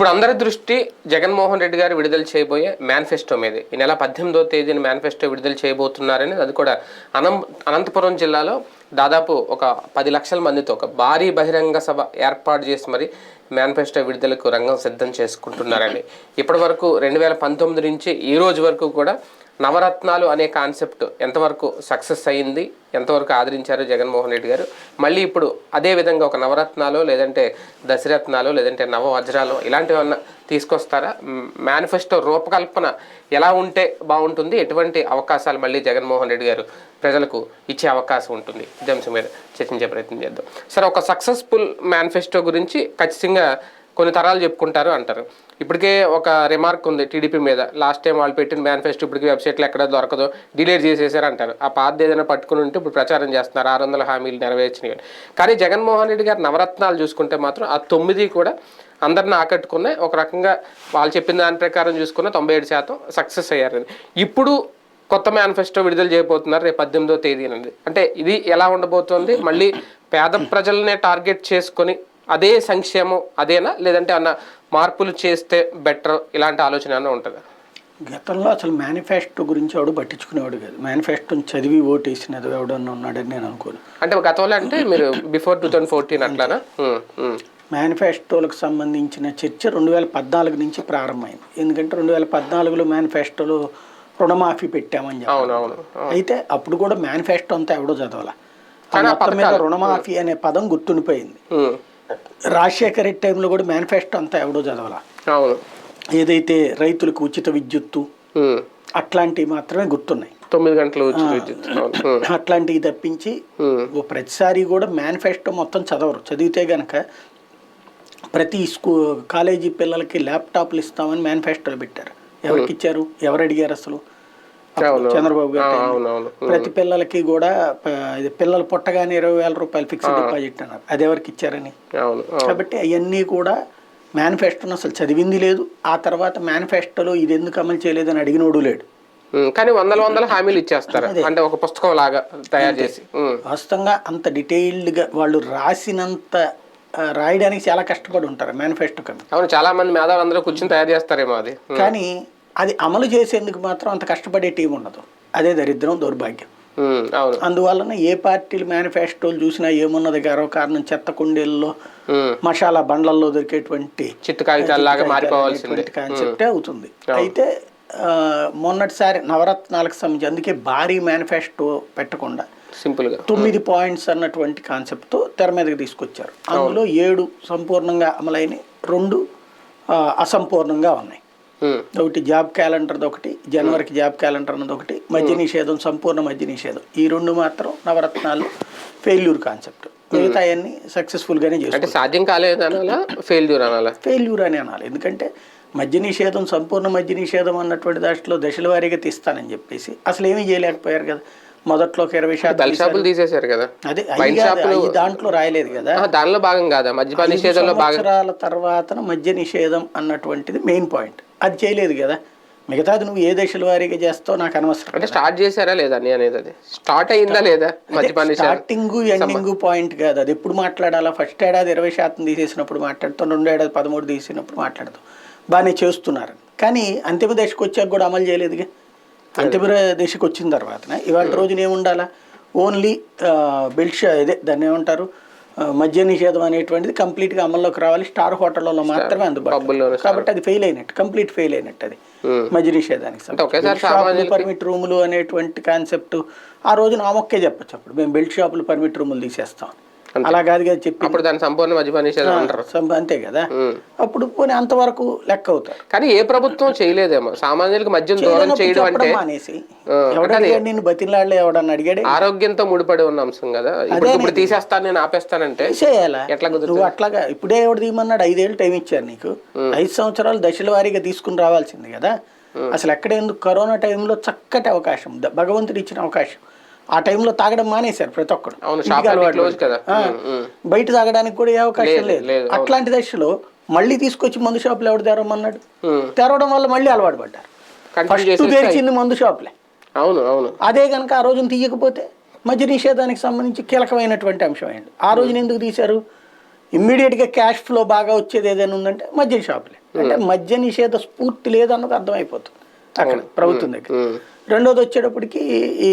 ఇప్పుడు అందరి దృష్టి జగన్మోహన్ రెడ్డి గారు విడుదల చేయబోయే మేనిఫెస్టో మీద. ఈ నెల పద్దెనిమిదో తేదీన మేనిఫెస్టో విడుదల చేయబోతున్నారని అది కూడా అనం అనంతపురం జిల్లాలో దాదాపు ఒక పది లక్షల మందితో ఒక భారీ బహిరంగ సభ ఏర్పాటు చేసి మరి మేనిఫెస్టో విడుదలకు రంగం సిద్ధం చేసుకుంటున్నారండి. ఇప్పటి వరకు రెండు వేల పంతొమ్మిది నుంచి ఈ రోజు వరకు కూడా నవరత్నాలు అనే కాన్సెప్ట్ ఎంతవరకు సక్సెస్ అయ్యింది ఎంతవరకు ఆదరించారు జగన్మోహన్ రెడ్డి గారు? మళ్ళీ ఇప్పుడు అదే విధంగా ఒక నవరత్నాలు లేదంటే దశరత్నాలు లేదంటే నవ వజ్రాలు ఇలాంటివన్నా తీసుకొస్తారా? మేనిఫెస్టో రూపకల్పన ఎలా ఉంటే బాగుంటుంది? ఎటువంటి అవకాశాలు మళ్ళీ జగన్మోహన్ రెడ్డి గారు ప్రజలకు ఇచ్చే అవకాశం ఉంటుంది? అంశం మీద చర్చించే ప్రయత్నం చేద్దాం. సరే ఒక సక్సెస్ఫుల్ మేనిఫెస్టో గురించి ఖచ్చితంగా కొన్ని తరాలు చెప్పుకుంటారు అంటారు. ఇప్పటికే ఒక రిమార్క్ ఉంది టీడీపీ మీద. లాస్ట్ టైం వాళ్ళు పెట్టిన మేనిఫెస్టో ఇప్పటికి వెబ్సైట్లో ఎక్కడ దొరకదో డిలేట్ చేసేసారు అంటారు. ఆ పాత ఏదైనా పట్టుకుని ఉంటే ఇప్పుడు ప్రచారం చేస్తున్నారు. ఆరు వందల హామీలు నెరవేర్చినవి. కానీ జగన్మోహన్ రెడ్డి గారి నవరత్నాలు చూసుకుంటే మాత్రం ఆ తొమ్మిది కూడా అందరిని ఆకట్టుకున్నాయి. ఒక రకంగా వాళ్ళు చెప్పిన దాని ప్రకారం చూసుకున్న తొంభై ఏడు శాతం సక్సెస్ అయ్యారు. ఇప్పుడు కొత్త మేనిఫెస్టో విడుదల చేయబోతున్నారు రేపు పద్దెనిమిదో తేదీనండి. అంటే ఇది ఎలా ఉండబోతోంది? మళ్ళీ పేద ప్రజలనే టార్గెట్ చేసుకొని అదే సంక్షేమం అదేనా? లేదంటే అన్న మార్పులు చేస్తే బెటర్ ఇలాంటి ఆలోచన ఏమైనా ఉంటుందా? గతంలో అసలు మేనిఫెస్టో గురించి ఎవడు పట్టించుకునేవాడు కాదు. మేనిఫెస్టోని చదివి ఓటేసినది ఎవడన్నా ఉన్నాడని నేను అనుకోను. అంటే గతంలో అంటే మీరు బిఫోర్ టూ థౌజండ్ ఫోర్టీన్ అట్లానా మేనిఫెస్టోలకు సంబంధించిన చర్చ రెండు వేల పద్నాలుగు నుంచి ప్రారంభమైంది. ఎందుకంటే రెండు వేల పద్నాలుగులో మేనిఫెస్టోలో రుణమాఫీ పెట్టామని చెప్పి అయితే అప్పుడు కూడా మేనిఫెస్టో అంతా ఎవడో చదవాల. మొత్తం మీద రుణమాఫీ అనే పదం గుర్తుండిపోయింది. రాజశేఖర రెడ్డి టైంలో కూడా మేనిఫెస్టో అంతా ఎవడో చదవాల? అవును. ఏదైతే రైతులకు ఉచిత విద్యుత్తు అట్లాంటివి మాత్రమే గుర్తున్నాయి. తొమ్మిది గంటలు అట్లాంటివి తప్పించి ప్రతిసారి కూడా మేనిఫెస్టో మొత్తం చదవరు. చదివితే గనక ప్రతి స్కూ కాలేజీ పిల్లలకి ల్యాప్టాప్లు ఇస్తామని మేనిఫెస్టోలో పెట్టారు. ఎవరికి ఇచ్చారు? ఎవరు అడిగారు అసలు. చంద్రబాబు గారు ప్రతి పిల్లలకి కూడా ఇది పిల్లలు పుట్టగానే ఇరవై వేల రూపాయలు ఫిక్స్డ్ డిపాజిట్ అన్నారు. అది ఎవరికి ఇచ్చారని? కాబట్టి అవన్నీ కూడా మేనిఫెస్టోను అసలు చదివింది లేదు. ఆ తర్వాత మేనిఫెస్టోలో ఇది ఎందుకు అమలు చేయలేదని అడిగినోడు లేడు. కానీ వందల వందల హామీలు ఇచ్చేస్తారు. అంటే ఒక పుస్తకం లాగా తయారు చేసి. వాస్తవంగా అంత డీటెయిల్డ్గా వాళ్ళు రాసినంత రాయడానికి చాలా కష్టపడి ఉంటారు మేనిఫెస్టో కమిటీ అవును చాలా మంది మేధావులు అందరూ కూర్చొని తయారు చేస్తారేమో అది. కానీ అది అమలు చేసేందుకు మాత్రం అంత కష్టపడే టీం ఉండదు. అదే దరిద్రం దౌర్భాగ్యం. అందువలన ఏ పార్టీలు మేనిఫెస్టోలు చూసినా ఏమున్నది గారో కారణం చెత్త కుండీల్లో మసాలా బండ్లల్లో దొరికేటువంటి చిట్టు మారిపోవాల్సిందే. కాన్సెప్టే అవుతుంది. అయితే మొన్నటిసారి నవరత్నాలకు సంబంధించి అందుకే భారీ మేనిఫెస్టో పెట్టకుండా సింపుల్గా తొమ్మిది పాయింట్స్ అన్నటువంటి కాన్సెప్ట్తో తెర మీదకి తీసుకొచ్చారు. అందులో ఏడు సంపూర్ణంగా అమలైన రెండు అసంపూర్ణంగా ఉన్నాయి. ఒకటి జాబ్ క్యాలెండర్ది ఒకటి జనవరికి జాబ్ క్యాలెండర్ అన్నది ఒకటి మద్య నిషేధం సంపూర్ణ మద్య నిషేధం. ఈ రెండు మాత్రం నవరత్నాలు ఫెయిల్యూర్ కాన్సెప్ట్ మిగతా అన్ని సక్సెస్ఫుల్గానే అంటే చేస్తారు సాధ్యం కాలేదు అనాలా? ఫెయిల్యూర్ అనాలా? ఫెయిల్యూర్ అని అనాలి. ఎందుకంటే మద్య నిషేధం సంపూర్ణ మద్య నిషేధం అన్నటువంటి దాంట్లో దశల వారీగా తీస్తానని చెప్పేసి అసలు ఏమీ చేయలేకపోయారు కదా. మొదట్లో ఒక ఇరవై శాతం షాపులు తీసేశారు కదా. అదే దాంట్లో రాయలేదు కదా. దానిలో భాగం కాదా? మద్యపాన నిషేధంలో భాగం తర్వాత మద్య నిషేధం అన్నటువంటిది మెయిన్ పాయింట్ అది చేయలేదు కదా. మిగతాది నువ్వు ఏ దశల వారీగా చేస్తావు నాకు అనవసరం అంటే స్టార్ట్ చేశారా లేదా అని అనేది అది? స్టార్ట్ అయిందా లేదా స్టార్టింగ్ ఎండింగ్ పాయింట్ కాదు అది. ఎప్పుడు మాట్లాడాలా? ఫస్ట్ ఏడాది ఇరవై శాతం తీసేసినప్పుడు మాట్లాడుతాం. రెండో ఏడాది పదమూడు తీసినప్పుడు మాట్లాడతాం. బాగానే చేస్తున్నారు. కానీ అంతిమ దశకు వచ్చాక కూడా అమలు చేయలేదుగా. అంతిమ దశకు వచ్చిన తర్వాత ఇవాళ రోజున ఏముండాలా? ఓన్లీ బెల్ట్ షా ఇదే దాన్ని ఏమంటారు? మద్య నిషేధం అనేటువంటిది కంప్లీట్గా అమల్లోకి రావాలి. స్టార్ హోటళ్ళలో మాత్రమే అందుబాటు పబ్బుల్లోనే కాబట్టి అది ఫెయిల్ అయినట్టు కంప్లీట్ ఫెయిల్ అయినట్టు అది. ఉమ్. మద్య నిషేధానికి పర్మిట్ రూములు అనేటువంటి కాన్సెప్ట్ ఆ రోజున ఆ మొక్కే చెప్పచ్చు అప్పుడు. మేము బెల్ట్ షాపులు పర్మిట్ రూములు తీసేస్తాం. అలా కాదు కదా చెప్పి అప్పుడు దాని సంపూర్ణ మద్యపాన నిషేధం అంటారు. అంతే కదా. అప్పుడు పోనీ అంతవరకు లెక్క అవుతారు. కానీ ఏ ప్రభుత్వం చేయలేదేమో. సామాన్యులకు మద్యం దూరం చేయడం అంటే మానేసి. నిన్ను బతిలాడలే ఎవడన్నా అడిగాడే? ఆరోగ్యంతో ముడిపడి ఉన్న అంశం కదా. ఇప్పుడు ఇప్పుడు తీసేస్తాను నేను ఆపేస్తానంటే చేయాలా? ఎట్లా? నువ్వు అట్లాగా ఇప్పుడే ఎవడు తీయమన్నాడు? ఐదేళ్ళు టైం ఇచ్చారు నీకు. ఐదు సంవత్సరాలు దశల వారీగా తీసుకుని రావాల్సింది కదా. అసలు ఎక్కడ ఎందుకు? కరోనా టైంలో చక్కటి అవకాశం. భగవంతుడు ఇచ్చిన అవకాశం. ఆ టైంలో తాగడం మానేశారు ప్రతి ఉమ్. బయట తాగడానికి కూడా ఏ అవకాశం లేదు. అట్లాంటి దశలో మళ్ళీ తీసుకొచ్చి మందు షాపులు ఎవడు తెరవమన్నాడు. తెరవడం వల్ల మళ్ళీ అలవాటు పడ్డారు. ఫస్ట్ తెరిచింది మందు షాపులే. అవును అవును. అదే కనుక ఆ రోజున తీయకపోతే మద్య నిషేధానికి సంబంధించి కీలకమైనటువంటి అంశం అయింది. ఆ రోజున ఎందుకు తీశారు? ఇమ్మీడియట్గా క్యాష్ ఫ్లో బాగా వచ్చేది ఏదైనా ఉందంటే మద్య షాపులే. అంటే మద్య నిషేధ స్ఫూర్తి లేదన్నది అర్థమైపోతుంది అక్కడ ప్రభుత్వం దగ్గర. రెండోది వచ్చేటప్పటికి ఈ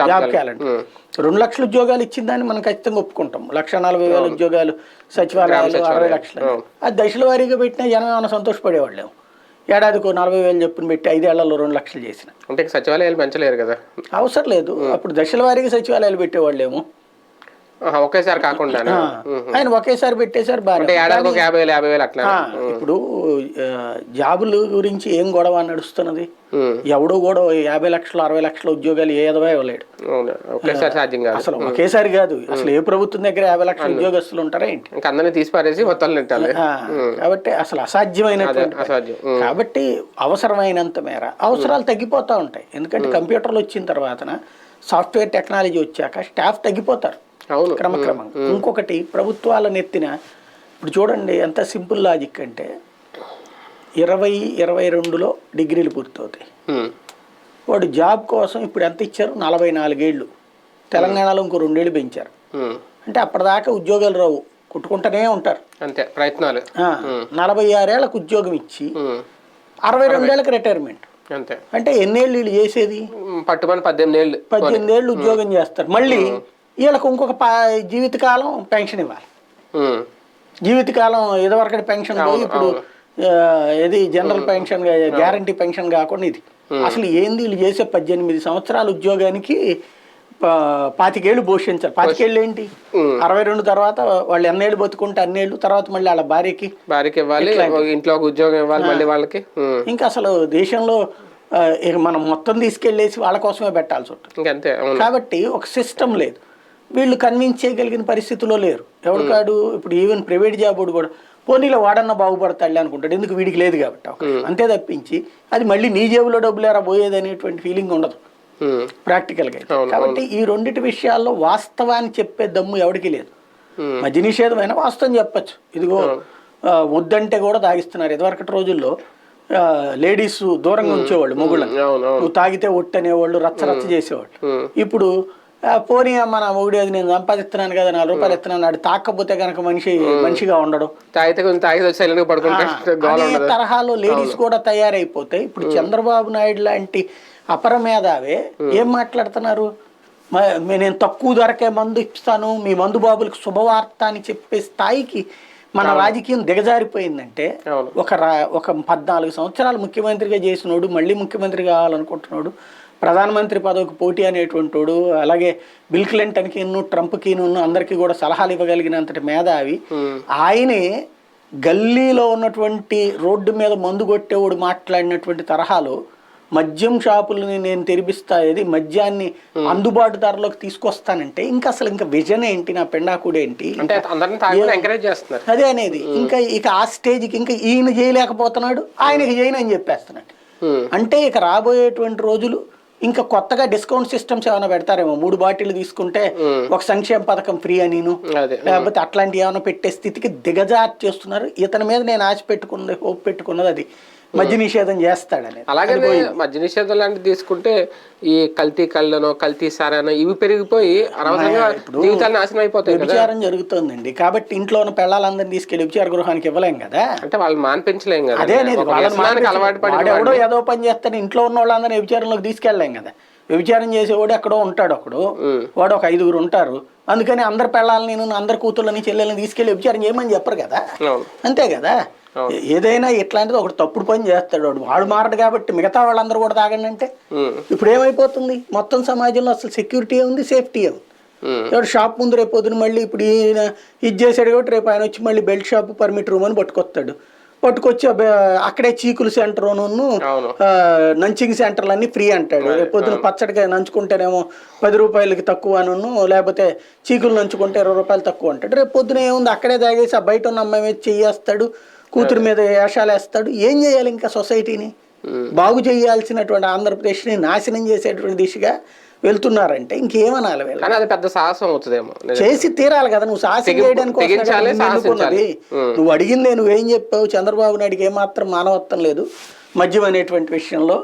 జాబ్ క్యాలెండర్. రెండు లక్షల ఉద్యోగాలు ఇచ్చిందని మనం ఖచ్చితంగా ఒప్పుకుంటాం. లక్ష నలభై వేల ఉద్యోగాలు సచివాలయాలు అరవై లక్షలు. అది దశల వారీగా పెట్టినా జనం ఏమైనా సంతోషపడేవాళ్ళేమో. ఏడాదికి నలభై వేలు చెప్పుని పెట్టి ఐదేళ్ళలో రెండు లక్షలు చేసిన. అంటే సచివాలయాలు పెంచలేరు కదా. అవసరం లేదు. అప్పుడు దశల వారీగా సచివాలయాలు పెట్టేవాళ్ళేమో. ఒకేసారి కాకుండా ఆయన ఒకేసారి పెట్టేశారు ఇప్పుడు జాబుల గురించి ఏం గొడవ నడుస్తున్నది. ఎవడో కూడా యాభై లక్షలు అరవై లక్షల ఉద్యోగాలు ఇవ్వలేడు. ఒకేసారి సాధ్యం కాదు. అసలు ఒకేసారి కాదు. అసలు ఏ ప్రభుత్వం దగ్గర యాభై లక్షల ఉద్యోగస్తులు ఉంటారా ఏంటి? అందరినీ తీసి పారేసి కాబట్టి అసలు అసాధ్యమైనటువంటి పని. అసాధ్యం. ఉమ్. కాబట్టి అవసరమైనంత మేర అవసరాలు తగ్గిపోతూ ఉంటాయి. ఎందుకంటే కంప్యూటర్లు వచ్చిన తర్వాతన సాఫ్ట్వేర్ టెక్నాలజీ వచ్చాక స్టాఫ్ తగ్గిపోతారు. అవును. క్రమక్రమంగా ఇంకొకటి ప్రభుత్వాల నెత్తిన ఇప్పుడు చూడండి ఎంత సింపుల్ లాజిక్ అంటే ఇరవై ఇరవై రెండులో డిగ్రీలు పూర్తవుతాయి. వాడు జాబ్ కోసం ఇప్పుడు ఎంత ఇచ్చారు? నలభై నాలుగేళ్ళు. తెలంగాణలో ఇంకో రెండేళ్ళు పెంచారు. అంటే అప్పటిదాకా ఉద్యోగాలు రావు. కుట్టుకుంటూనే ఉంటారు. అంతే ప్రయత్నాలు. నలభై ఆరేళ్ళకు ఉద్యోగం ఇచ్చి. అరవై రెండేళ్ళకి రిటైర్మెంట్ అంతే. అంటే ఎన్నేళ్ళు వీళ్ళు చేసేది? పట్టుమని పద్దెనిమిది ఏళ్ళు పద్దెనిమిది ఏళ్ళు ఉద్యోగం చేస్తారు. మళ్ళీ వీళ్ళకు ఇంకొక జీవితకాలం పెన్షన్ ఇవ్వాలి. జీవితకాలం ఇదివరకటి పెన్షన్ ఇప్పుడు ఇది జనరల్ పెన్షన్ గ్యారంటీ పెన్షన్ కాకుండా ఇది. అసలు ఏంది వీళ్ళు చేసే పద్దెనిమిది సంవత్సరాల ఉద్యోగానికి పాతికేళ్ళు పోషించాలి. పాతికేళ్ళు ఏంటి? అరవై రెండు తర్వాత వాళ్ళు ఎన్నేళ్ళు బతుకుంటే అన్నేళ్ళు తర్వాత మళ్ళీ వాళ్ళ భార్యకి భార్యకి ఇవ్వాలి ఇంట్లో ఉద్యోగం ఇవ్వాలి మళ్ళీ వాళ్ళకి. ఇంకా అసలు దేశంలో మనం మొత్తం తీసుకెళ్ళేసి వాళ్ళ కోసమే పెట్టాల్సి ఉంటుంది. కాబట్టి ఒక సిస్టమ్ లేదు. వీళ్ళు కన్విన్స్ చేయగలిగిన పరిస్థితిలో లేరు. ఎవడు కాడు? ఇప్పుడు ఈవెన్ ప్రైవేట్ జాబ్ కూడా. పోనీలో వాడన్నా బాగుపడతాడులే అనుకుంటాడు. ఎందుకు వీడికి లేదు కాబట్టి. అంతే తప్పించి అది మళ్ళీ నీ జేబులో డబ్బులేరా పోయేది అనేటువంటి ఫీలింగ్ ఉండదు. ప్రాక్టికల్గా. కాబట్టి ఈ రెండిటి విషయాల్లో వాస్తవాన్ని చెప్పే దమ్ము ఎవడికి లేదు. మద్య నిషేధమైన వాస్తవం చెప్పచ్చు. ఇదిగో వద్దంటే కూడా తాగిస్తున్నారు. ఇదివరకటి రోజుల్లో లేడీస్ దూరంగా ఉంచేవాళ్ళు మొగుళ్ళని. అవును నువ్వు తాగితే ఒట్టు అనేవాళ్ళు రచ్చ రచ్చ చేసేవాళ్ళు. ఇప్పుడు పోనీ అమ్మ నా మొగుడు అది నేను సంపాదిస్తున్నాను కదా నాలుగు రూపాయలు ఇస్తున్నాను నాడు తాకపోతే కనుక మనిషి మనిషిగా ఉండడు. తాగితే కొంచెం తాగితే అదే తరహాలో లేడీస్ కూడా తయారైపోతే ఇప్పుడు చంద్రబాబు నాయుడు లాంటి అపర మేధావే ఏం మాట్లాడుతున్నారు? నేను తక్కువ ధరకే మందు ఇస్తాను మీ మందు బాబులకు శుభవార్త అని చెప్పే స్థాయికి మన రాజకీయం దిగజారిపోయిందంటే. ఒక రా- ఒక పద్నాలుగు సంవత్సరాలు ముఖ్యమంత్రిగా చేసినోడు మళ్ళీ ముఖ్యమంత్రి కావాలనుకుంటున్నాడు ప్రధానమంత్రి పదవికి పోటీ అనేటువంటి వాడు అలాగే బిల్ క్లింటన్కి ట్రంప్కి అందరికీ కూడా సలహాలు ఇవ్వగలిగినంతటి మేధావి. ఆయనే గల్లీలో ఉన్నటువంటి రోడ్డు మీద మందు కొట్టేవాడు మాట్లాడినటువంటి తరహాలో మద్యం షాపులని నేను తెరిపిస్తా ఇది మద్యాన్ని అందుబాటు ధరలోకి తీసుకొస్తానంటే ఇంకా అసలు ఇంకా విజన్ ఏంటి నా పెండాకుడు ఏంటి? అదే అనేది. ఇంకా ఇక ఆ స్టేజ్కి ఇంకా ఈయన చేయలేకపోతున్నాడు ఆయనకి చేయను అని చెప్పేస్తున్నాడు. అంటే ఇక రాబోయేటువంటి రోజులు ఇంకా కొత్తగా డిస్కౌంట్ సిస్టమ్స్ ఏమైనా పెడతారేమో? మూడు బాటిల్ తీసుకుంటే ఒక సంక్షేమ పథకం ఫ్రీ అనిను అదే. లేకపోతే అట్లాంటివి ఏమైనా పెట్టే స్థితికి దిగజార్ చేస్తున్నారు. ఇతని మీద నేను ఆశ పెట్టుకున్నది హోప్ పెట్టుకున్నది అది. మద్య నిషేధం చేస్తాడని అలాగే మద్య నిషేధం లాంటివి తీసుకుంటే ఈ కల్తీ కళ్ళనో కల్తీ సారానో ఇవి పెరిగిపోయి అనవసరంగా జీవితాలు నాశనం అయిపోతాయి వ్యభిచారం జరుగుతుందండి. కాబట్టి ఇంట్లో ఉన్న పిల్లలందరినీ తీసుకెళ్ళి వ్యభిచార గృహానికి ఇవ్వలేం కదా? అంటే వాళ్ళు మాన్పించలేం కదా. అదే అలవాటు వాడు ఎవడో ఏదో పని చేస్తాను ఇంట్లో ఉన్న వాళ్ళందరినీ వ్యభిచారంలోకి తీసుకెళ్ళలేం కదా. వ్యభిచారం చేసేవాడు ఎక్కడో ఉంటాడు ఒకడు. వాడు ఒక ఐదుగురు ఉంటారు. అందుకని అందరి పిల్లల్ని నేను అందరి కూతుర్లని చెల్లెల్ని తీసుకెళ్ళి వ్యభిచారం చేయమని చెప్పరు కదా. అంతే కదా? ఏదైనా ఇట్లాంటిది ఒకటి తప్పుడు పని చేస్తాడు వాడు. వాడు మారడు కాబట్టి మిగతా వాళ్ళందరూ కూడా తాగండి అంటే. ఇప్పుడు ఏమైపోతుంది మొత్తం సమాజంలో అసలు సెక్యూరిటీ ఉంది? సేఫ్టీ ఉంది. షాప్ ముందు రేపు పొద్దున మళ్ళీ ఇప్పుడు ఈయన ఇది చేశాడు కాబట్టి రేపు ఆయన వచ్చి మళ్ళీ బెల్ట్ షాప్ పర్మిట్ రూమ్ అని పట్టుకొస్తాడు. పట్టుకొచ్చి అక్కడే చీకులు సెంటర్ అవును. నంచింగ్ సెంటర్లు అన్ని ఫ్రీ అంటాడు. రేపు పొద్దున పచ్చడిగా నంచుకుంటేనేమో పది రూపాయలకి తక్కువ అనును లేకపోతే చీకులు నంచుకుంటే ఇరవై రూపాయలు తక్కువ అంటాడు. రేపు పొద్దున ఏముంది? అక్కడే తాగేసి ఆ బయట ఉన్న అమ్మాయి మీద చెయ్యేస్తాడు కూతురు మీద వేషాలు వేస్తాడు? ఏం చేయాలి ఇంకా సొసైటీని? బాగు చేయాల్సినటువంటి ఆంధ్రప్రదేశ్ని నాశనం చేసేటువంటి దిశగా వెళ్తున్నారంటే ఇంకేమనాలి వీళ్ళు? అది పెద్ద సాహసం అవుతుందేమో. చేసి తీరాలి కదా నువ్వు సాహసం చేయడానికి. నువ్వు అడిగిందే నువ్వేం చెప్పావు? చంద్రబాబు నాయుడికి ఏమాత్రం మానవత్వం లేదు. మద్యం అనేటువంటి విషయంలో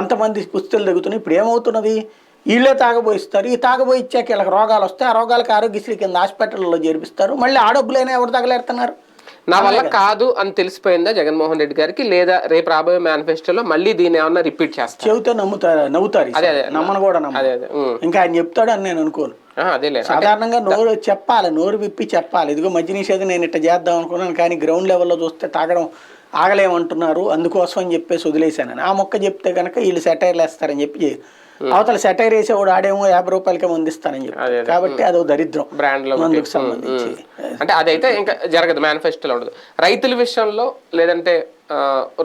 ఎంతమంది పుస్తలు తెగుతున్నాయి ఇప్పుడు ఏమవుతున్నది? వీళ్ళే తాగబోయిస్తారు. ఈ తాగబోయిచ్చాక వీళ్ళకి రోగాలు వస్తాయి. ఆ రోగాలకు ఆరోగ్యశ్రీ కింద హాస్పిటల్లో చేర్పిస్తారు. మళ్ళీ ఆ డబ్బులైనా ఎవరు తగలేరుతున్నారు నా వల్ల కాదు అని తెలిసిపోయిందా జగన్మోహన్ రెడ్డి గారికి? లేదా రేపు రాబోయే మేనిఫెస్టోలో మళ్ళీ దీన్ని ఏమన్నా రిపీట్ చేస్తారు? చెబితే నమ్ముతారు నవ్వుతారు ఈసారి. అదే. నమ్మను కూడా నమ్మ అదే అదే. ఇంకా ఆయన చెప్తాడు అని నేను అనుకోను. అదేలే. సాధారణంగా నోరు చెప్పాలి నోరు విప్పి చెప్పాలి. ఇదిగో మధ్య నిషేధం నేను ఇట్లా చేద్దాం అనుకున్నాను కానీ గ్రౌండ్ లెవెల్లో చూస్తే తాగడం ఆగలేమంటున్నారు. అందుకోసం అని చెప్పేసి వదిలేశానని ఆ మొక్క చెప్తే కనుక వీళ్ళు సెటైర్లు వేస్తారని చెప్పి. అవతల సెటైర్ వేసేవాడు ఆడేమో యాభై రూపాయలకే ముందిస్తానని చెప్పి. కాబట్టి అదో దరిద్రం. బ్రాండ్లో మందుకు సంబంధించి. అంటే అదైతే ఇంకా జరగదు మేనిఫెస్టోలో ఉండదు. రైతుల విషయంలో లేదంటే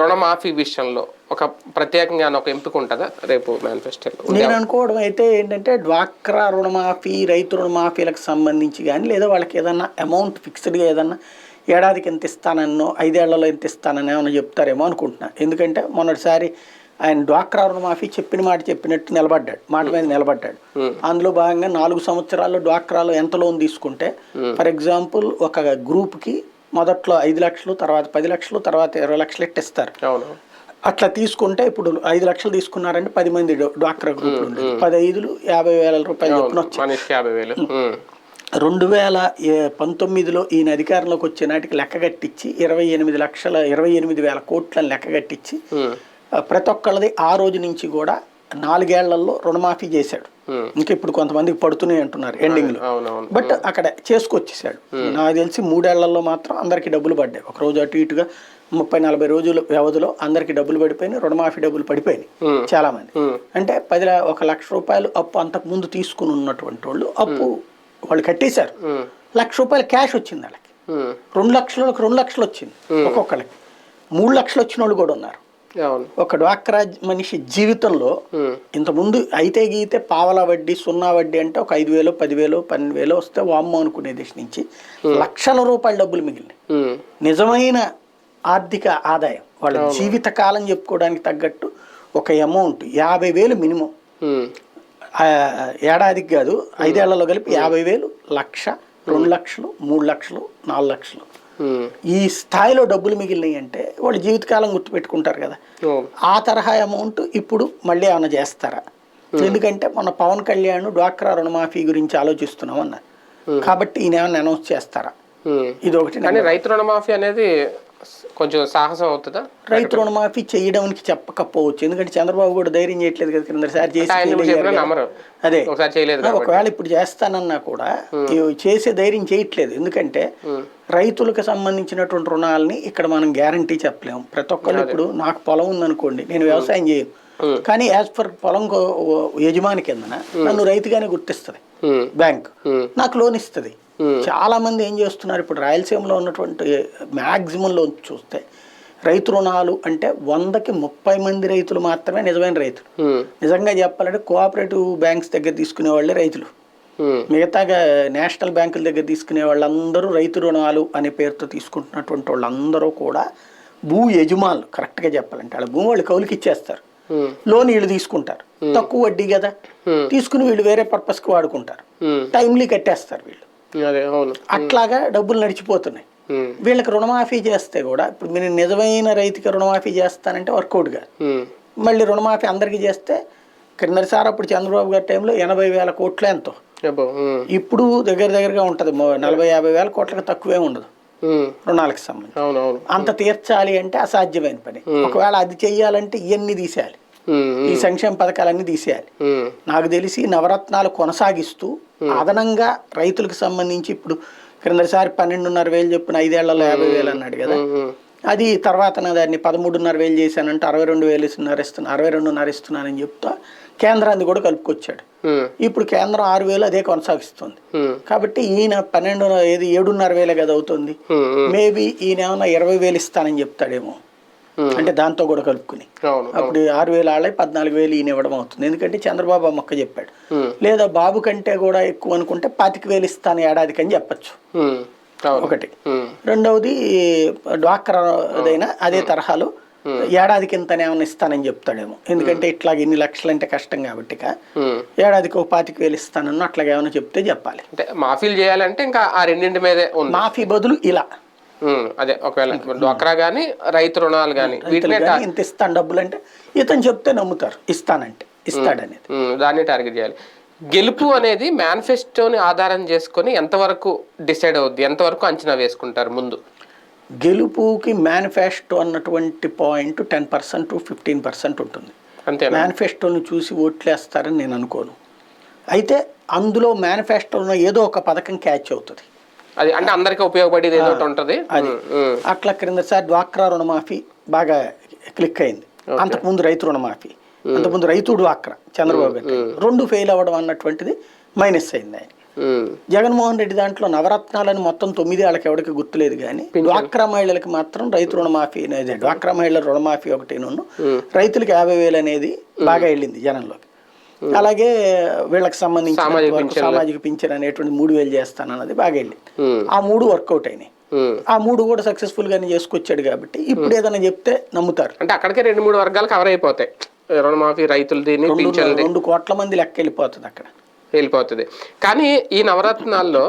రుణమాఫీ విషయంలో ఒక ప్రత్యేకంగా ఒక ఎంపిక ఉంటుందా రేపు మేనిఫెస్టోలో నేను అనుకోవడం అయితే ఏంటంటే డ్వాక్రా రుణమాఫీ రైతు రుణమాఫీలకు సంబంధించి కానీ లేదా వాళ్ళకి ఏదన్నా అమౌంట్ ఫిక్స్డ్గా ఏదన్నా ఏడాదికి ఎంత ఇస్తానన్నో ఐదేళ్ళలో ఎంత ఇస్తానని ఏమైనా చెప్తారేమో అనుకుంటున్నా. ఎందుకంటే మొన్నటిసారి ఆయన డ్వాక్రా రుణమాఫీ చెప్పిన మాట చెప్పినట్టు నిలబడ్డాడు. మాట మీద నిలబడ్డాడు. అందులో భాగంగా నాలుగు సంవత్సరాల్లో డ్వాక్రాలో ఎంత లోన్ తీసుకుంటే ఫర్ ఎగ్జాంపుల్ ఒక గ్రూప్కి మొదట్లో ఐదు లక్షలు తర్వాత పది లక్షలు తర్వాత ఇరవై లక్షలు ఇస్తారు అట్లా తీసుకుంటే ఇప్పుడు ఐదు లక్షలు తీసుకున్నారంటే పది మంది డా- డాక్టర్ గ్రూపులు ఉండేది పది ఐదులు యాభై వేల రూపాయలు చొప్పున వచ్చాయి. రెండు వేల పంతొమ్మిదిలో ఈయన అధికారంలోకి వచ్చే నాటికి లెక్క కట్టించి ఇరవై ఎనిమిది లక్షల ఇరవై ఎనిమిది వేల కోట్లను లెక్క కట్టించి ప్రతి ఒక్కళ్ళది ఆ రోజు నుంచి కూడా నాలుగేళ్ళలో రుణమాఫీ చేశాడు. ఇంకా ఇప్పుడు కొంతమందికి పడుతున్నాయి అంటున్నారు ఎండింగ్లో. అవునవును. బట్ అక్కడ చేసుకొచ్చేసాడు నాకు తెలిసి మూడేళ్ళలో మాత్రం అందరికి డబ్బులు పడ్డాయి. ఒక రోజు అటు ఇటుగా ముప్పై నలభై రోజుల వ్యవధిలో అందరికి డబ్బులు పడిపోయినాయి రుణమాఫీ డబ్బులు పడిపోయినాయి. చాలా మంది. అంటే పది ల- ఒక లక్ష రూపాయలు అప్పు అంతకు ముందు తీసుకుని ఉన్నటువంటి వాళ్ళు అప్పు వాళ్ళు కట్టేశారు. లక్ష రూపాయలు క్యాష్ వచ్చింది వాళ్ళకి. రెండు లక్షలకు రెండు లక్షలు వచ్చింది ఒక్కొక్కరికి మూడు లక్షలు వచ్చిన వాళ్ళు కూడా ఉన్నారు. ఒక డ్వాక్రా మనిషి జీవితంలో. ఇంతకుముందు అయితే గీతే పావలా వడ్డీ సున్నా వడ్డీ అంటే ఒక ఐదు వేలు పదివేలు పన్నెండు వేలు వస్తే వామ్మో అనుకునే దేశ నుంచి లక్షల రూపాయల డబ్బులు మిగిలినాయి. నిజమైన ఆర్థిక ఆదాయం వాళ్ళ జీవిత కాలం చెప్పుకోవడానికి తగ్గట్టు ఒక అమౌంట్ యాభై వేలు మినిమం. ఏడాదికి కాదు ఐదేళ్ళలో కలిపి యాభై వేలు లక్ష రెండు లక్షలు మూడు లక్షలు నాలుగు లక్షలు. ఈ స్థాయిలో డబ్బులు మిగిలినాయి అంటే వాళ్ళు జీవితకాలం గుర్తుపెట్టుకుంటారు కదా. ఆ తరహా అమౌంట్ ఇప్పుడు మళ్ళీ ఏమైనా చేస్తారా? ఎందుకంటే మన పవన్ కళ్యాణ్ డ్వాక్రా రుణమాఫీ గురించి ఆలోచిస్తున్నాం అన్నారు కాబట్టి ఈయన ఏమైనా అనౌన్స్ చేస్తారా. ఇది ఒకటి కానీ రైతు రుణమాఫీ అనేది కొంచెం సాహసం అవుతుందా? రైతు రుణమాఫీ చేయడానికి చెప్పకపోవచ్చు. ఎందుకంటే చంద్రబాబు కూడా ధైర్యం చేయట్లేదు కదా క్రిందసారి చేసి కదా. నమ్మరు. అదే. ఒకవేళ ఇప్పుడు చేస్తానన్నా కూడా చేసే ధైర్యం చేయట్లేదు. ఎందుకంటే రైతులకు సంబంధించినటువంటి రుణాలని ఇక్కడ మనం గ్యారంటీ చెప్పలేము. ప్రతి ఒక్కళ్ళు ఇప్పుడు నాకు పొలం ఉందనుకోండి నేను వ్యవసాయం చేయను. కానీ యాజ్ పర్ పొలం యజమాని కిందన నన్ను రైతుగానే గుర్తిస్తుంది. బ్యాంక్. నాకు లోన్ ఇస్తుంది. చాలా మంది ఏం చేస్తున్నారు? ఇప్పుడు రాయలసీమలో ఉన్నటువంటి మ్యాక్సిమం లోన్ చూస్తే రైతు రుణాలు అంటే వందకి ముప్పై మంది రైతులు మాత్రమే నిజమైన రైతులు. ఉమ్. నిజంగా చెప్పాలంటే కోఆపరేటివ్ బ్యాంక్స్ దగ్గర తీసుకునే వాళ్ళే రైతులు. ఉమ్. మిగతాగా నేషనల్ బ్యాంకుల దగ్గర తీసుకునే వాళ్ళందరూ రైతు రుణాలు అనే పేరుతో తీసుకుంటున్నటువంటి వాళ్ళందరూ కూడా భూ యజమానులు కరెక్ట్గా చెప్పాలంటే వాళ్ళ భూమి వాళ్ళు కౌలుకి ఇచ్చేస్తారు. లోన్ వీళ్ళు తీసుకుంటారు. తక్కువ వడ్డీ కదా. తీసుకుని వీళ్ళు వేరే పర్పస్కి వాడుకుంటారు. టైమ్లీ కట్టేస్తారు వీళ్ళు. అట్లాగా డబ్బులు నడిచిపోతున్నాయి. వీళ్ళకి రుణమాఫీ చేస్తే కూడా ఇప్పుడు మీరు నిజమైన రైతుకి రుణమాఫీ చేస్తానంటే వర్కౌట్ కాదు ఉమ్. మళ్ళీ రుణమాఫీ అందరికీ చేస్తే క్రిందసారి అప్పుడు చంద్రబాబు గారి టైంలో ఎనభై వేల కోట్లు ఎంతో. ఇప్పుడు దగ్గర దగ్గరగా ఉంటుంది నలభై యాభై వేల కోట్లకు తక్కువే ఉండదు. రుణాలకు సంబంధించి. అంత తీర్చాలి అంటే అసాధ్యమైన పని. ఒకవేళ అది చెయ్యాలంటే ఇవన్నీ తీసేయాలి. ఈ సంక్షేమ పథకాలన్నీ తీసేయాలి. నాకు తెలిసి నవరత్నాలు కొనసాగిస్తూ అదనంగా రైతులకు సంబంధించి ఇప్పుడు క్రిందసారి పన్నెండున్నర వేలు చెప్పిన ఐదేళ్ళలో యాభై వేలు అన్నాడు కదా. అది తర్వాత నా దాన్ని పదమూడున్నర వేలు చేశానంటే అరవై రెండు వేలు ఇస్తున్నారు ఇస్తున్నా అరవై రెండున్నర ఇస్తున్నానని చెప్తా కేంద్రాన్ని కూడా కలుపుకొచ్చాడు. ఇప్పుడు కేంద్రం ఆరు వేలు అదే కొనసాగిస్తుంది. కాబట్టి ఈయన పన్నెండు ఏది ఏడున్నర వేలే కదా అవుతుంది. మేబీ ఈయన ఏమన్నా ఇరవై వేలు ఇస్తానని చెప్తాడేమో. అంటే దాంతో కూడా కలుపుకుని. అప్పుడు ఆరు వేలు ఆళ్ళై పద్నాలుగు వేలు ఈయన ఇవ్వడం అవుతుంది. ఎందుకంటే చంద్రబాబు ఆ మొక్క చెప్పాడు. ఉమ్. లేదా బాబు కంటే కూడా ఎక్కువ అనుకుంటే పాతిక వేలు ఇస్తాను ఏడాదికి అని చెప్పచ్చు. అవును. ఒకటి. రెండవది డ్వాక్రా ఏదైనా అదే తరహాలో ఏడాదికి ఇంతనే ఏమైనా ఇస్తానని చెప్తాడేమో. ఎందుకంటే ఇట్లా ఇన్ని లక్షలు అంటే కష్టం కాబట్టి. ఏడాదికి ఒక పాతిక వేలు ఇస్తానన్న అట్లాగే ఏమైనా చెప్తే చెప్పాలి. అంటే మాఫీలు చేయాలంటే ఇంకా ఆ రెండింటి మీదే మాఫీ బదులు ఇలా. అదే ఒకవేళ డ్వాక్రా కానీ రైతు రుణాలు కానీ వీటినే ఇంత ఇస్తాను డబ్బులు అంటే ఇతను చెప్తే నమ్ముతారు ఇస్తానంటే ఇస్తాడనేది. దాన్ని టార్గెట్ చేయాలి. గెలుపు అనేది మేనిఫెస్టోని ఆధారం చేసుకొని ఎంతవరకు డిసైడ్ అవుద్ది ఎంతవరకు అంచనా వేసుకుంటారు ముందు? గెలుపుకి మేనిఫెస్టో అన్నటువంటి point ten percent fifteen percent ఉంటుంది. అంతేనా? మేనిఫెస్టోని చూసి ఓట్లేస్తారని నేను అనుకోను. అయితే అందులో మేనిఫెస్టోలో ఏదో ఒక పథకం క్యాచ్ అవుతుంది. అది అంటే అందరికి ఉపయోగపడేది ఏదో ఉంటది. అది. అట్లా క్రిందసారి డ్వాక్రా రుణమాఫీ బాగా క్లిక్ అయింది. అంతకుముందు రైతు రుణమాఫీ అంతకుముందు రైతు డ్వాక్రా చంద్రబాబు రెండు ఫెయిల్ అవ్వడం అన్నటువంటిది మైనస్ అయింది ఆయన. జగన్మోహన్ రెడ్డి దాంట్లో నవరత్నాలని మొత్తం తొమ్మిది వాళ్ళకి ఎవరికి గుర్తులేదు కానీ డ్వాక్రా మహిళలకి మాత్రం రైతు రుణమాఫీ అనేది డ్వాక్రా. మహిళల రుణమాఫీ ఒకటి రైతులకి యాభై వేలు అనేది బాగా వెళ్ళింది జనంలోకి. అలాగే వీళ్ళకి సంబంధించి సామాజిక పింఛన్ అనేటువంటి మూడు వేలు చేస్తానన్నది బాగా వెళ్ళింది ఆ మూడు వర్కౌట్ అయినాయి. ఆ మూడు కూడా సక్సెస్ఫుల్ గానే చేసుకొచ్చాడు కాబట్టి ఇప్పుడు ఏదైనా చెప్తే నమ్ముతారు. అంటే అక్కడికే రెండు మూడు వర్గాలు కవర్ అయిపోతాయి రుణమాఫీ రైతులది రెండు కోట్ల మంది లెక్క వెళ్ళిపోతుంది అక్కడ. వెళ్ళిపోతుంది. కానీ ఈ నవరత్నాల్లో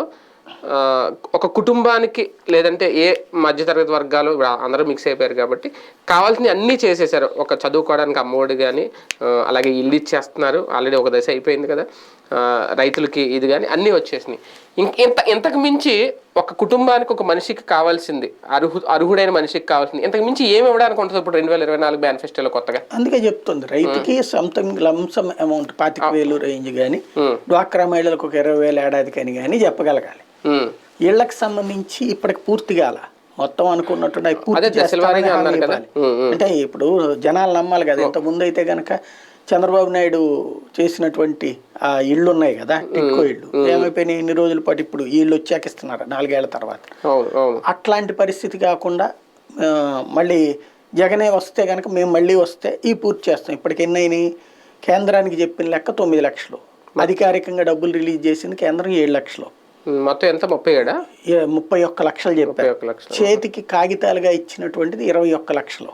ఒక కుటుంబానికి లేదంటే ఏ మధ్యతరగతి వర్గాలు అందరూ మిక్స్ అయిపోయారు కాబట్టి కావాల్సినవి అన్నీ చేసేసారు ఒక చదువుకోవడానికి అమ్మఒడి కానీ అలాగే ఇల్లు ఇచ్చేస్తున్నారు. ఆల్రెడీ ఒక దశ అయిపోయింది కదా. రైతులకి ఇది కానీ అన్నీ వచ్చేసినాయి. ఇంక ఇంత ఇంతకు మించి ఒక కుటుంబానికి ఒక మనిషికి కావాల్సింది అర్హు అర్హుడైన మనిషికి కావాల్సింది ఇంతకు మించి ఏమి ఇవ్వడానికి ఉంటుంది ఇప్పుడు రెండు వేల ఇరవై నాలుగు మేనిఫెస్టోలో కొత్తగా? అందుకే చెప్తుంది. రైతుకి సంథింగ్ లంసమ్ అమౌంట్ పాతిక వేలు రేంజ్ కానీ డ్వాక్రా మహిళలకు ఒక ఇరవై వేలు ఏడాది కానీ కానీ చెప్పగలగాలి. ఇళ్ళకు సంబంధించి ఇప్పటికి పూర్తి కాల. మొత్తం అనుకున్నట్టు పూర్తి. అంటే ఇప్పుడు జనాలు నమ్మాలి కదా ఇంత ముందు అయితే గనక చంద్రబాబు నాయుడు చేసినటువంటి ఆ ఇళ్ళు ఉన్నాయి కదా టిక్కో ఇళ్ళు. ఏమైపోయినాయి? ఇన్ని రోజుల పాటు ఇప్పుడు ఈ ఇళ్ళు వచ్చాక ఇస్తున్నారు నాలుగేళ్ళ తర్వాత. అట్లాంటి పరిస్థితి కాకుండా మళ్ళీ జగనే వస్తే కనుక మేము మళ్ళీ వస్తే ఈ పూర్తి చేస్తాం. ఇప్పటికి ఎన్ని అయినాయి? కేంద్రానికి చెప్పిన లెక్క తొమ్మిది లక్షలు. అధికారికంగా డబ్బులు రిలీజ్ చేసింది కేంద్రం ఏడు లక్షలు. మొత్తం ఎంత? ముప్పై ఏడా? ముప్పై ఒక్క లక్షలు చెప్పారు. చేతికి కాగితాలుగా ఇచ్చినటువంటిది ఇరవై ఒక్క లక్షలు.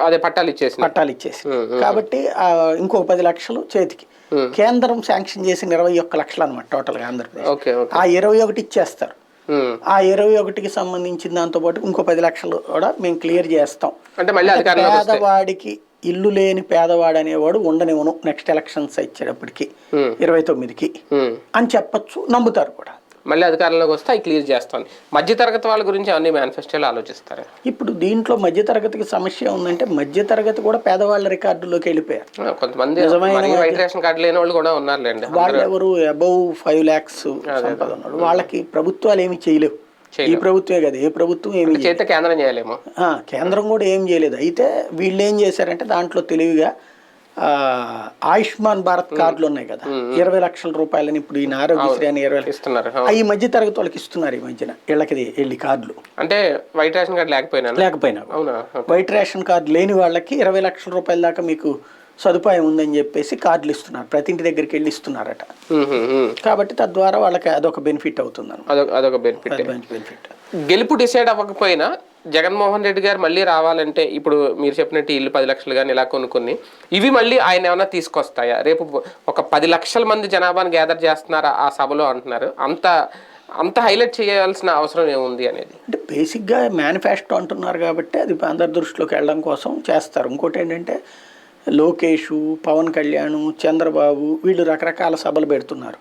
అదే పట్టాలు ఇచ్చేసిన పట్టాలు ఇచ్చేసి కాబట్టి ఆ, ఇంకో పది లక్షలు చేతికి. కేంద్రం శాంక్షన్ చేసిన ఇరవై ఒక్క లక్షలు అనమాట టోటల్గా ఆంధ్రప్రదేశ్. ఆ ఇరవై ఒకటి ఇచ్చేస్తారు. ఆ ఇరవై ఒకటికి సంబంధించిన దాంతో పాటు ఇంకో పది లక్షలు కూడా మేము క్లియర్ చేస్తాం. అంటే మళ్ళీ పేదవాడికి ఇల్లు లేని పేదవాడు అనేవాడు ఉండనివ్వను నెక్స్ట్ ఎలక్షన్స్ ఇచ్చేటప్పటికి. ఇరవై తొమ్మిదికి. అని చెప్పొచ్చు నమ్ముతారు కూడా. మళ్ళీ అధికారంలోకి వస్తే అవి క్లియర్ చేస్తాను. మధ్యతరగతి వాళ్ళ గురించి అన్ని మేనిఫెస్టోలు ఆలోచిస్తారు. ఇప్పుడు దీంట్లో మధ్యతరగతికి సమస్య ఉందంటే మధ్యతరగతి కూడా పేదవాళ్ళ రికార్డులోకి వెళ్ళిపోయారు. కొంతమంది వైట్ రేషన్ కార్డు లేని వాళ్ళు కూడా ఉన్నారులేండి. వాళ్ళు ఎవరు అబౌవ్ ఫైవ్ ల్యాక్స్ సంపద ఉన్నాడు వాళ్ళకి ప్రభుత్వాలు ఏమి చేయలేవు. ఈ ప్రభుత్వమే కదా ఏ ప్రభుత్వం ఏమి. చేస్తే కేంద్రం చేయలేము. కేంద్రం కూడా ఏం చేయలేదు. అయితే వీళ్ళు ఏం చేశారంటే దాంట్లో తెలివిగా ఆయుష్మాన్ భారత్ కార్డులు ఉన్నాయి కదా. ఇరవై లక్షల రూపాయలని ఇప్పుడు ఈ ఆరోగ్యశ్రీ అని ఇరవై ఇస్తున్నారు. అవి మధ్య తరగతి వాళ్ళకి ఇస్తున్నారు ఈ మధ్యన వీళ్ళకి వెళ్ళి కార్డులు. అంటే వైట్ రేషన్ కార్డు లేకపోయినా? లేకపోయినా. వైట్ రేషన్ కార్డు లేని వాళ్ళకి ఇరవై లక్షల రూపాయల దాకా మీకు సదుపాయం ఉందని చెప్పేసి కార్డులు ఇస్తున్నారు. ప్రతి ఇంటి దగ్గరికి వెళ్ళి ఇస్తున్నారట. కాబట్టి తద్వారా వాళ్ళకి అదొక బెనిఫిట్ అవుతుంది అదొక బెనిఫిట్ బెనిఫిట్ గెలుపు డిసైడ్ అవ్వకపోయినా జగన్మోహన్ రెడ్డి గారు మళ్ళీ రావాలంటే ఇప్పుడు మీరు చెప్పినట్టు ఇల్లు పది లక్షలు కానీ ఇలా కొనుక్కుని ఇవి మళ్ళీ ఆయన ఏమైనా తీసుకొస్తాయా? రేపు ఒక పది లక్షల మంది జనాభాని గ్యాదర్ చేస్తున్నారా ఆ సభలో అంటున్నారు. అంత అంత హైలైట్ చేయాల్సిన అవసరం ఏముంది అనేది? అంటే బేసిక్గా మేనిఫెస్టో అంటున్నారు కాబట్టి అది అందరి దృష్టిలోకి వెళ్ళడం కోసం చేస్తారు. ఇంకోటి ఏంటంటే లోకేష్ పవన్ కళ్యాణ్ చంద్రబాబు వీళ్ళు రకరకాల సభలు పెడుతున్నారు.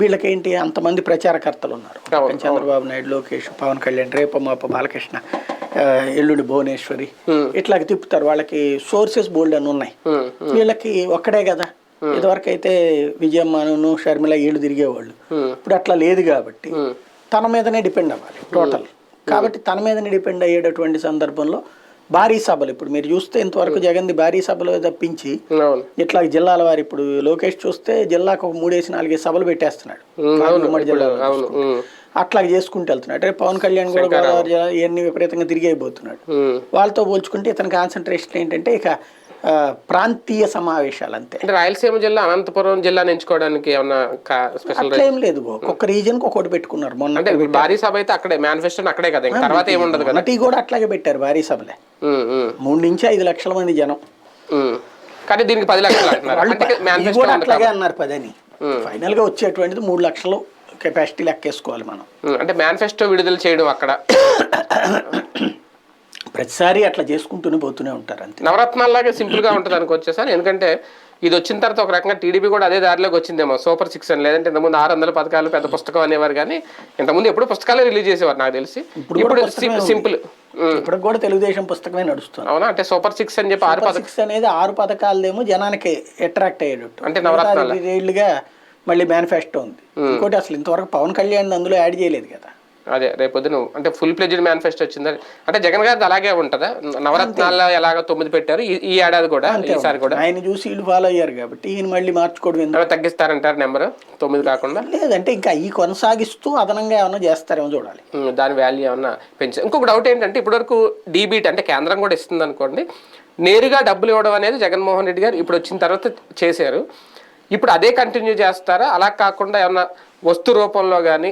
వీళ్ళకేంటి? అంతమంది ప్రచారకర్తలు ఉన్నారు చంద్రబాబు నాయుడు లోకేష్ పవన్ కళ్యాణ్ రేపమాప బాలకృష్ణ ఎల్లుండి భువనేశ్వరి ఇట్లాగ తిప్పుతారు. వాళ్ళకి సోర్సెస్ బోల్డ్ అని ఉన్నాయి. వీళ్ళకి ఒక్కడే కదా. ఇదివరకు అయితే విజయమ్మను షర్మిల వీళ్ళు తిరిగేవాళ్ళు. ఇప్పుడు అట్లా లేదు కాబట్టి తన మీదనే డిపెండ్ అవ్వాలి టోటల్. కాబట్టి తన మీదనే డిపెండ్ అయ్యేటటువంటి సందర్భంలో భారీ సభలు. ఇప్పుడు మీరు చూస్తే ఇంతవరకు జగన్ది భారీ సభలు తప్పించి ఇట్లా జిల్లాల వారు ఇప్పుడు లోకేష్ చూస్తే జిల్లాకు ఒక మూడేసి నాలుగేసి సభలు పెట్టేస్తున్నాడు. ఉమ్మడి జిల్లాలో అట్లా చేసుకుంటూ. వెళ్తున్నాడు. రేపు పవన్ కళ్యాణ్ కూడా గోదావరి ఇవన్నీ విపరీతంగా తిరిగి అయిపోతున్నాడు. వాళ్ళతో పోల్చుకుంటే ఇతని కాన్సన్ట్రేషన్ ఏంటంటే ఇక ప్రాంతీయ సమావేశాలు అంతే అంటే రాయలసీమ జిల్లా అనంతపురం జిల్లా ఎంచుకోవడానికి ఏమన్నా ఏం లేదు ఒక్కొక్క రీజన్కి ఒక్కొక్కటి పెట్టుకున్నారు మొన్న అంటే భారీ సభ అయితే అక్కడే మేనిఫెస్టో అక్కడే కదా తర్వాత ఏముండదు కదా? మొన్నటి కూడా అట్లాగే పెట్టారు భారీ సభలే. మూడు నుంచి ఐదు లక్షల మంది జనం. కానీ దీనికి పది లక్షలు కూడా అట్లాగే అన్నారు పదని. ఫైనల్గా వచ్చేటువంటిది మూడు లక్షలు కెపాసిటీ లెక్కేసుకోవాలి మనం. అంటే మేనిఫెస్టో విడుదల చేయడం అక్కడ. ప్రతిసారి అట్లా చేసుకుంటూనే పోతూనే ఉంటారు అంతే. నవరత్నాల్లాగే సింపుల్గా ఉంటుంది అనుకోవచ్చు సార్? ఎందుకంటే ఇది వచ్చిన తర్వాత ఒక రకంగా టీడీపీ కూడా అదే దారిలోకి వచ్చిందేమో. సూపర్ సిక్స్ అని లేదంటే ఇంతకుముందు ఆరు వందల పథకాలు పెద్ద పుస్తకం అనేవారు కానీ ఇంతకుముందు ఎప్పుడు పుస్తకాలే రిలీజ్ చేసేవారు నాకు తెలిసి. ఇప్పుడు ఇప్పుడు. సింపుల్. ఇప్పటికి కూడా తెలుగుదేశం పుస్తకమే నడుస్తుంది. అవునా? అంటే సూపర్ సిక్స్ అని చెప్పి ఆరు సిక్స్ అనేది ఆరు పథకాలదేమో జనానికి అట్రాక్ట్ అయ్యేటట్టు. అంటే నవరత్నాల? మిగతాది ఏళ్ళుగా మళ్ళీ మేనిఫెస్టో ఉంది. ఇంకోటి అసలు ఇంతవరకు పవన్ కళ్యాణ్ అందులో యాడ్ చేయలేదు కదా. అదే రేపొద్దున అంటే ఫుల్ ప్లెజ్డ్ మేనిఫెస్టో వచ్చింది? అంటే జగన్ గారిది అలాగే ఉంటుందా? నవరత్నాల్లో ఎలాగ తొమ్మిది పెట్టారు ఈ- ఏడాది కూడా ఈసారి కూడా. ఆయన చూసి వీళ్ళు ఫాలో అయ్యారు కాబట్టి ఈయన మళ్ళీ మార్చుకోవడం తగ్గిస్తారంటారు నెంబర్? తొమ్మిది కాకుండా? లేదంటే ఇంకా ఈ కొనసాగిస్తూ అదనంగా ఏమైనా చేస్తారేమో చూడాలి. దాని వాల్యూ ఏమన్నా పెంచారు ఇంకొక డౌట్ ఏంటంటే ఇప్పటివరకు డీబీట్ అంటే కేంద్రం కూడా ఇస్తుంది అనుకోండి నేరుగా డబ్బులు ఇవ్వడం అనేది జగన్మోహన్ రెడ్డి గారు ఇప్పుడు వచ్చిన తర్వాత చేశారు. ఇప్పుడు అదే కంటిన్యూ చేస్తారా? అలా కాకుండా ఏమన్నా వస్తు రూపంలో కానీ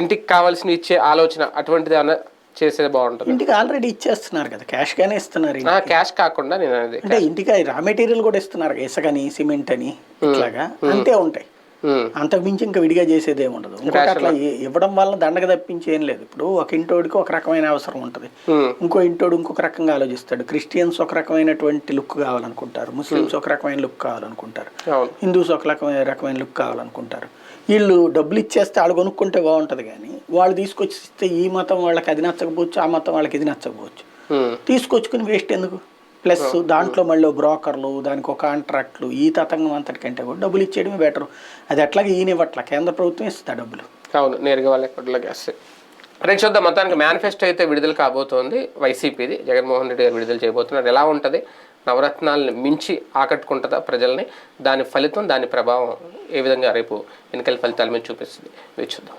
ఇంటికి కావాల్సిన ఇచ్చే ఆలోచన అటువంటిది ఏమన్నా చేసేది బాగుంటుంది. ఇంటికి ఆల్రెడీ ఇచ్చేస్తున్నారు కదా క్యాష్ గానే ఇస్తున్నారు. క్యాష్ కాకుండా నేను అనేది అంటే ఇంటికి రా మెటీరియల్ కూడా ఇస్తున్నారు ఇసుకని సిమెంట్ అని ఇట్లాగా. అంతే ఉంటాయి. ఉమ్, అంతకు మించి ఇంకా విడిగా చేసేది ఏమి ఉండదు. ఇంకోటి అట్లా ఇవ్వడం వల్ల దండగ తప్పించి ఏం లేదు. ఇప్పుడు ఒక ఇంటోడికి ఒక రకమైన అవసరం ఉంటుంది. ఉమ్, ఇంకో ఇంటోడు ఇంకొక రకంగా ఆలోచిస్తాడు. క్రిస్టియన్స్ ఒక రకమైనటువంటి లుక్ కావాలనుకుంటారు. ముస్లిమ్స్ ఒక రకమైన లుక్ కావాలనుకుంటారు. హిందూస్ ఒక రకమైన రకమైన లుక్ కావాలనుకుంటారు. వీళ్ళు డబ్బులు ఇచ్చేస్తే వాళ్ళు కొనుక్కుంటే బాగుంటుంది కానీ వాళ్ళు తీసుకొచ్చి ఇస్తే ఈ మతం వాళ్ళకి అది నచ్చకపోవచ్చు ఆ మతం వాళ్ళకి ఇది నచ్చకపోవచ్చు. తీసుకొచ్చుకుని వేస్ట్ ఎందుకు? ప్లస్ దాంట్లో మళ్ళీ బ్రోకర్లు దానికి ఒక కాంట్రాక్ట్లు ఈ తతంగం అంతటికంటే కూడా డబ్బులు ఇచ్చేయడమే బెటర్ అది ఎట్లాగే ఈయన ఇవ్వట్ల. కేంద్ర ప్రభుత్వం ఇస్తుంది డబ్బులు. అవును నేరుగా వాళ్ళ అకౌంట్లోకి వస్తాయి రేపు చూద్దాం. మొత్తానికి మేనిఫెస్టో అయితే విడుదల కాబోతోంది వైసీపీది. జగన్మోహన్ రెడ్డి గారు విడుదల చేయబోతున్నారు. ఎలా ఉంటుంది? నవరత్నాలను మించి ఆకట్టుకుంటుందా ప్రజల్ని? దాని ఫలితం దాని ప్రభావం ఏ విధంగా రేపు ఎన్నికల ఫలితాల మీద చూపిస్తుంది. వేచి చూద్దాం.